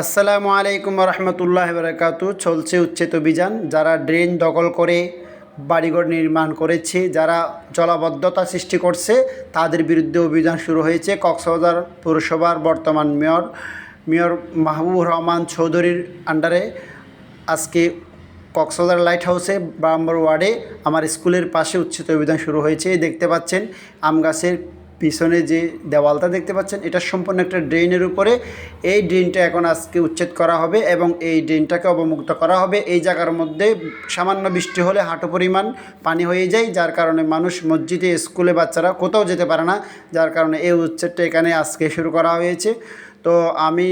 আসসালামু আলাইকুম রহমতুল্লাহ বরকাতু চলছে উচ্ছেদ অভিযান। যারা ড্রেন দখল করে বাড়িঘর নির্মাণ করেছে, যারা জলাবদ্ধতা সৃষ্টি করছে, তাদের বিরুদ্ধে অভিযান শুরু হয়েছে। কক্সবাজার পৌরসভার বর্তমান মেয়র মেয়র মাহবুবুর রহমান চৌধুরীর আন্ডারে। আজকে কক্সবাজার লাইট হাউসে বারাম্বর ওয়ার্ডে আমার স্কুলের পাশে উচ্ছেদ অভিযান শুরু হয়েছে। দেখতে পাচ্ছেন আম গাছের পিছনে যে দেওয়ালটা দেখতে পাচ্ছেন, এটা সম্পূর্ণ একটা ড্রেনের উপরে। এই ড্রেনটা এখন আজকে উচ্ছেদ করা হবে এবং এই ড্রেনটাকে অবমুক্ত করা হবে। এই জায়গার মধ্যে সামান্য বৃষ্টি হলে হাঁটু পরিমাণ পানি হয়ে যায়, যার কারণে মানুষ মসজিদে, স্কুলে বাচ্চারা কোথাও যেতে পারে না। যার কারণে এই উচ্ছেদটা এখানে আজকে শুরু করা হয়েছে। তো আমি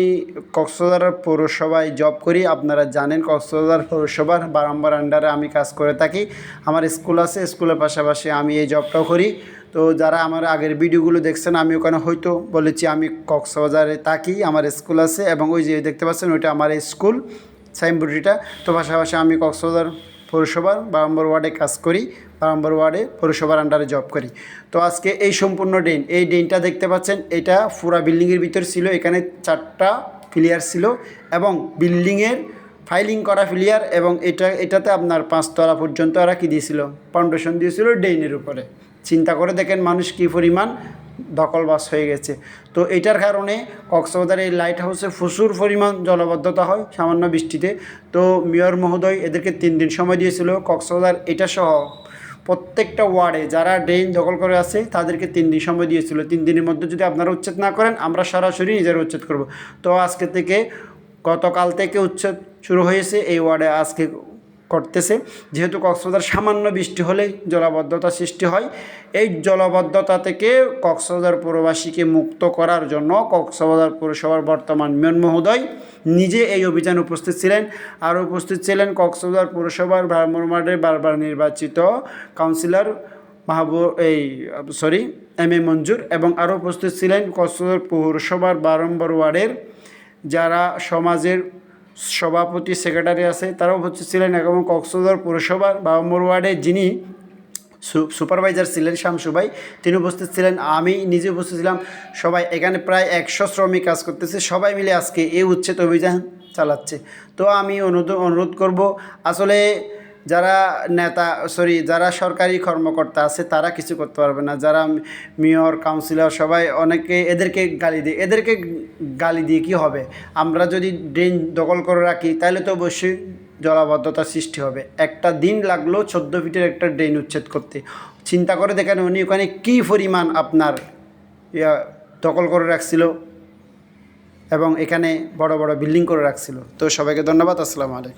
কক্সবাজার পৌরসভায় জব করি। আপনারা জানেন কক্সবাজার পৌরসভার বারম্বার আন্ডারে আমি কাজ করে থাকি। আমার স্কুল আছে স্কুলের পাশাপাশি আমি এই জবটাও করি। তো যারা আমার আগের ভিডিওগুলো দেখছেন, আমি ওখানে হয়তো বলেছি আমি কক্সবাজারে থাকি, আমার স্কুল আছে এবং ওই যে দেখতে পাচ্ছেন ওইটা আমার স্কুল সাইনবোর্ডটা তো পাশাপাশি আমি কক্সবাজার পৌরসভার বারাম্বর ওয়ার্ডে কাজ করি, বারাম্বর ওয়ার্ডে পৌরসভার আন্ডারে জব করি। তো আজকে এই সম্পূর্ণ ড্রেন, এই ড্রেনটা দেখতে পাচ্ছেন, এটা পুরা বিল্ডিংয়ের ভিতর ছিল, এখানে চারটা ফিলিয়ার ছিল এবং বিল্ডিংয়ের ফাইলিং করা ফিলিয়ার এবং এটা, এটাতে আপনার পাঁচতলা পর্যন্ত ওরা কী দিয়েছিল ফাউন্ডেশন দিয়েছিল ড্রেনের উপরে। চিন্তা করে দেখেন মানুষ কী পরিমাণ দখলবাস হয়ে গেছে। তো এটার কারণে কক্সবাজার এই লাইট হাউসে প্রচুর পরিমাণ জলবদ্ধতা হয় সামান্য বৃষ্টিতে। তো মেয়র মহোদয় এদেরকে তিন দিন সময় দিয়েছিল। কক্সবাজার এটা সহ প্রত্যেকটা ওয়ার্ডে যারা ড্রেন দখল করে আছে, তাদেরকে তিন দিন সময় দিয়েছিল। তিন দিনের মধ্যে যদি আপনারা উচ্ছেদ না করেন, আমরা সরাসরি নিজেরা উচ্ছেদ করব। তো আজকে থেকে গতকাল থেকে উচ্ছেদ শুরু হয়েছে এই ওয়ার্ডে। আজকে করতেছে। যেহেতু কক্সবাজার সামান্য বৃষ্টি হলেই জলাবদ্ধতা সৃষ্টি হয়, এই জলাবদ্ধতা থেকে কক্সবাজার পৌরবাসীকে মুক্ত করার জন্য কক্সবাজার পৌরসভার বর্তমান মেয়র মহোদয় নিজে এই অভিযানে উপস্থিত ছিলেন। আর উপস্থিত ছিলেন কক্সবাজার পৌরসভার ভারমোরমার্ডের বারবার নির্বাচিত কাউন্সিলর মাহবু এই, সরি, এম এ মঞ্জুর এবং আরও উপস্থিত ছিলেন কক্সবাজার পৌরসভার বারম্বর ওয়ার্ডের যারা সমাজের সভাপতি সেক্রেটারি আছে, তারাও হচ্ছে ছিলেন এবং কক্সবাজার পৌরসভার বাবুমর ওয়ার্ডে যিনি সুপারভাইজার ছিলেন শামসু তিনি উপস্থিত ছিলেন, আমি নিজে উপস্থিত ছিলাম। সবাই এখানে প্রায় একশো শ্রমিক কাজ করতেছে, সবাই মিলে আজকে এই উচ্ছেদ অভিযান চালাচ্ছে। তো আমি অনুরোধ অনুরোধ করব, আসলে যারা নেতা সরি যারা সরকারি কর্মকর্তা আছে, তারা কিছু করতে পারবে না। যারা মেয়র কাউন্সিলর সবাই অনেকে এদেরকে গালি দিয়ে, এদেরকে গালি দিয়ে কি হবে? আমরা যদি ড্রেন দখল করে রাখি, তাহলে তো অবশ্যই জলাবদ্ধতা সৃষ্টি হবে। একটা দিন লাগল চোদ্দ ফিটের একটা ড্রেন উচ্ছেদ করতে। চিন্তা করে দেখেন উনি ওখানে কী পরিমাণ আপনার দখল করে রাখছিল এবং এখানে বড় বড় বিল্ডিং করে রাখছিল। তো সবাইকে ধন্যবাদ, আসসালামু আলাইকুম।